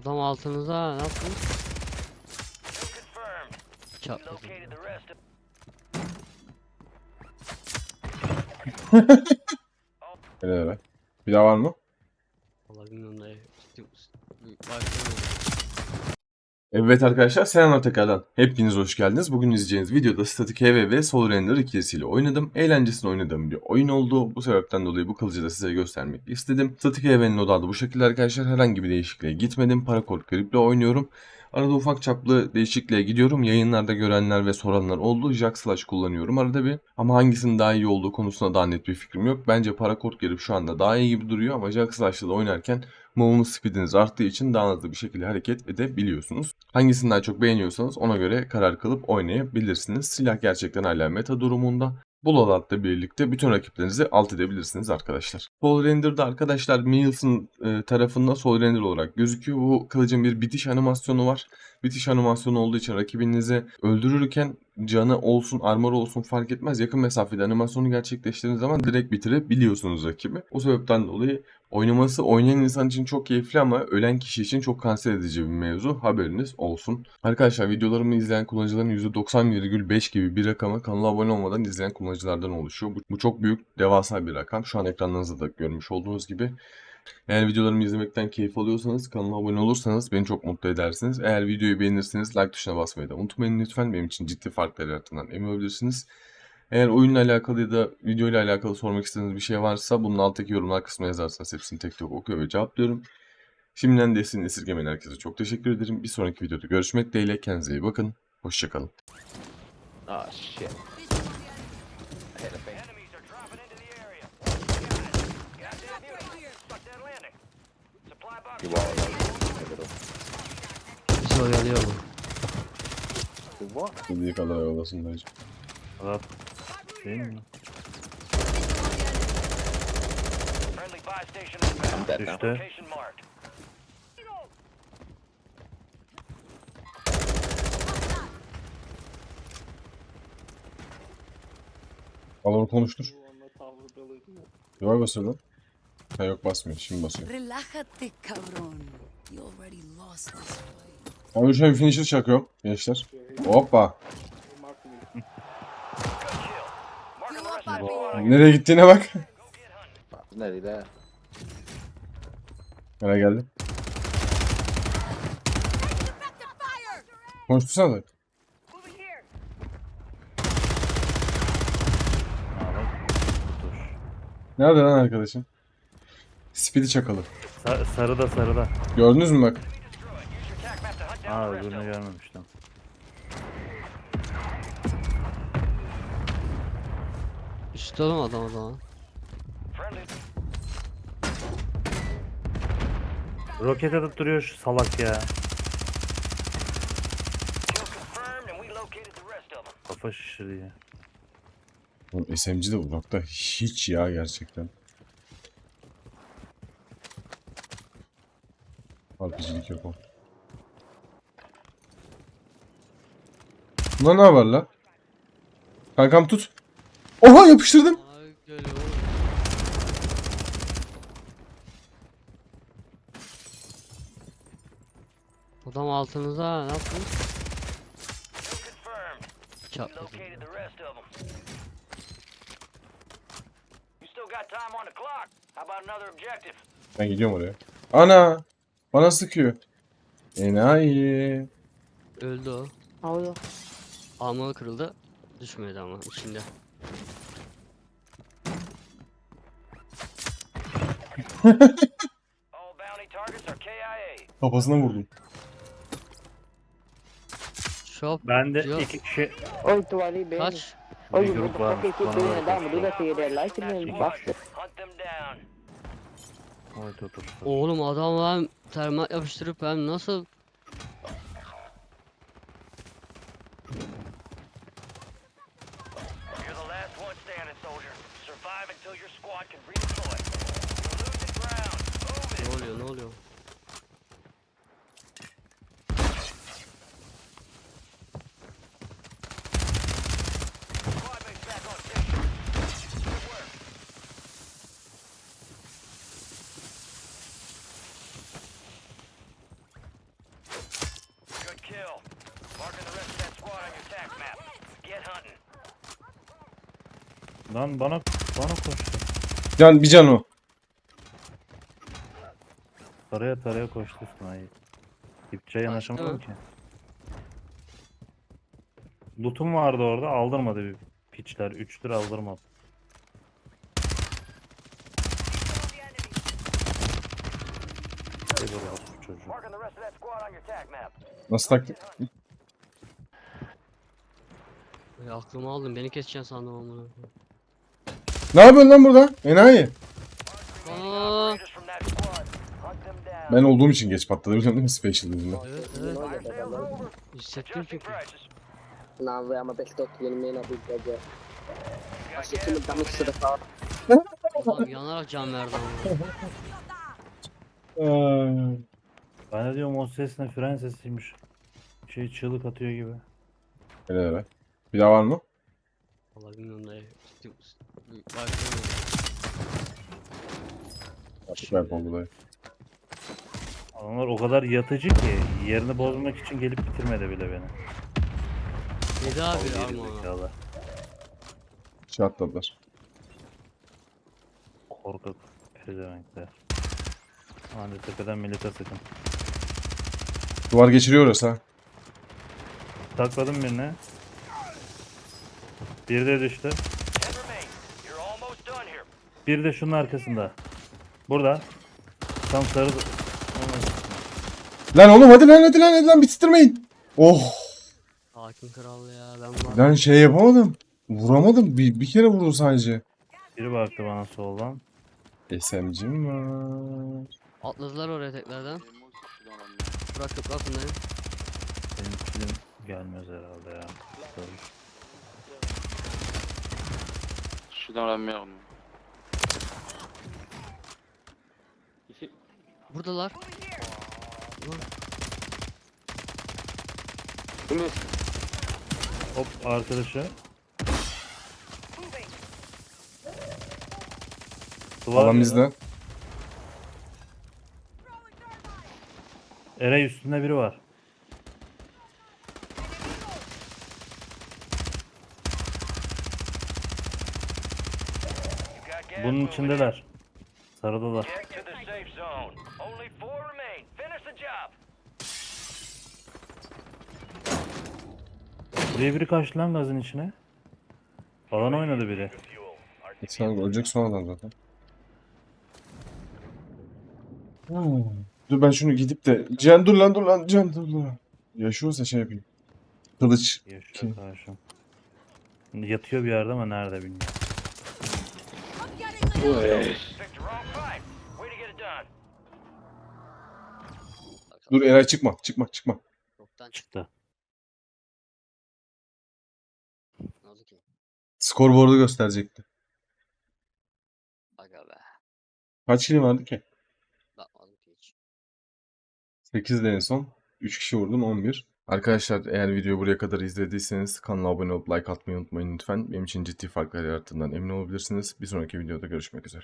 Adam altınıza ne yaptınız? Confirmed. We Çatladı. located the rest of Helal helal. Bir daha var mı? Vallahi bilmiyorum dayı. Başlayalım. Evet arkadaşlar selamlar tekrardan. Hepiniz hoş geldiniz. Bugün izleyeceğiniz videoda Static HV ve Soul Render ikilisiyle oynadım. Eğlencesine oynadığım bir oyun oldu. Bu sebepten dolayı bu kılıcı da size göstermek istedim. Static HV'nin odağı da bu şekilde arkadaşlar. Herhangi bir değişikliğe gitmedim. Paracord Grip'le oynuyorum. Arada ufak çaplı değişikliğe gidiyorum. Yayınlarda görenler ve soranlar oldu. Jack Slash kullanıyorum arada bir. Ama hangisinin daha iyi olduğu konusunda daha net bir fikrim yok. Bence Paracord Grip şu anda daha iyi gibi duruyor ama Jack Slash'la da oynarken movement speediniz arttığı için daha hızlı bir şekilde hareket edebiliyorsunuz. Hangisini daha çok beğeniyorsanız ona göre karar kılıp oynayabilirsiniz. Silah gerçekten hala meta durumunda. Bu loadout'la birlikte bütün rakiplerinizi alt edebilirsiniz arkadaşlar. Soul Render'da arkadaşlar Mills'ın e, tarafında Soul Render olarak gözüküyor. Bu kılıcın bir bitiş animasyonu var. Bitiş animasyonu olduğu için rakibinizi öldürürken canı olsun, armor olsun fark etmez. Yakın mesafede animasyonu gerçekleştirdiğiniz zaman direkt bitirebiliyorsunuz rakibi. O sebepten dolayı oynaması oynayan insan için çok keyifli ama ölen kişi için çok kanser edici bir mevzu. Haberiniz olsun. Arkadaşlar videolarımı izleyen kullanıcıların %90,5 gibi bir rakama kanala abone olmadan izleyen kullanıcılardan oluşuyor. Bu, bu çok büyük, devasa bir rakam. Şu an ekranlarınızda da görmüş olduğunuz gibi. Eğer videolarımı izlemekten keyif alıyorsanız kanala abone olursanız beni çok mutlu edersiniz. Eğer videoyu beğenirseniz like tuşuna basmayı da unutmayın lütfen. Benim için ciddi farklar yarattığından emin olabilirsiniz. Eğer oyunla alakalı ya da video ile alakalı sormak istediğiniz bir şey varsa bunun alttaki yorumlar kısmına yazarsanız hepsini tek tek okuyor ve cevaplıyorum. Şimdiden desteğini esirgemeyen herkese çok teşekkür ederim. Bir sonraki videoda görüşmek dileğiyle. Kendinize iyi bakın. Hoşçakalın. Oh shit. Pivotal. Bizi oyalıyor mu? İstediği kadar yolasın dayıcım. Arap değil mi? Friendly buy station. I'm dead now. Düştü. Location marked. Al onu konuştur. Duvar basıyor lan. Ha yok basmıyor. Şimdi basıyor. Relájate, cabrón. You already lost this fight. Abi şöyle bir finisher çakıyorum gençler. Hoppa. Nereye gittiğine bak. There. Nereye geldi? Konuştursana da. Nerede lan arkadaşım? Speedy çakalı. Sa sarıda sarıda. Gördünüz mü bak? Aa öbürünü görmemiştim. Üstte oğlum adam o zaman. Roket atıp duruyor şu salak ya. Kafa şişiriyor. Oğlum SMG de uzakta hiç ya gerçekten. Yok o. Bunda ne var la? Kankam tut. Oha yapıştırdım. Geliyor oğlum. Adam altınıza ne yaptınız? Confirmed. We Çatladı. located the rest of them. You still got time on the clock. How about another objective? Ben gidiyorum oraya. Ana! Bana sıkıyor. Enayi. Öldü o. Alıyor. Armor kırıldı. Düşmedi ama içinde. All bounty targets are KIA. Kafasına vurdum. Shop Ben de Yok. iki kişi Oh, tu Ali Ben. kaç? You grup keep bana that to you. That life in you, bastard. Hunt them down. Tut. tut. Oğlum adam hem termal yapıştırıp hem nasıl You're the last one standing, soldier. Survive until your squad can redeploy. You're losing ground. Move ne oluyor ne oluyor? Squad mates back on station. Good work. kill. Marking the rest of that squad on your attack map. Get hunting. Lan bana bana koştu. Can bir can o. Taraya taraya koştu İsmail. Dipçe yanaşamadım ki. Lootum vardı orada aldırmadı bir piçler. 3 lira aldırmadı. Böyle yaptı çocuk. Marking the rest of that squad on your attack map. Nasıl taktik? Ay, aklımı aldın beni keseceksin sandım amına. Ne yapıyorsun lan burada? Enayi. Ben olduğum için geç patladı biliyor musun? Special yüzünden. evet evet hissettim çünkü. Prices. No, avevamo per tot nemmeno più che Se tu mi dammi questo da fare. Adam yanarak can verdi amına. Ben de diyorum o ses ne fren sesiymiş. Şey çığlık atıyor gibi. Öyle öyle. Bir daha var mı? Vallahi bilmiyorum belki oldu dayı. Adamlar o kadar yatıcı ki yerini bozmak için gelip bitirmedi bile beni. Yedi abi ama. zekalı. Şey atladılar. Korkak pezevenkler. Hadi tepeden millete sıkın. Duvar geçiriyor orası ha. Takladım birine. Bir de düştü. Bir de şunun arkasında. Burada. Tam sarı... Lan oğlum hadi lan hadi lan hadi lan bitirmeyin. Oh. Hakim kral ya ben var. Lan şey yapamadım. Vuramadım. Bir, bir kere vurdu sadece. Biri baktı bana soldan. SMG'm var. Atladılar oraya tekrardan. Bırakıp bakın Benim kilim gelmez herhalde ya. Sarı. Suis dans la merde. Buradalar. Hop arkadaşı. Duvar Alan bizde. Eray üstünde biri var. Finish the job. Buraya biri kaçtı lan gazın içine. Falan oynadı biri. Our Sen ölecek sonradan zaten. Hmm. Dur ben şunu gidip de... Cihan dur lan dur lan Cihan dur lan. Yaşıyorsa şey yapayım. Kılıç. Yaşıyor karşım. Yatıyor bir yerde ama nerede bilmiyorum. Dur Eray çıkma çıkma çıkma. Yoktan çık. Çıktı. Ne oldu ki? Skorboard'u gösterecekti. Aga be. Kaç kilim vardı ki? Bakmadım ki hiç. 8 de en son. 3 kişi vurdum 11. Arkadaşlar eğer videoyu buraya kadar izlediyseniz kanala abone olup like atmayı unutmayın lütfen. Benim için ciddi farklar yarattığından emin olabilirsiniz. Bir sonraki videoda görüşmek üzere.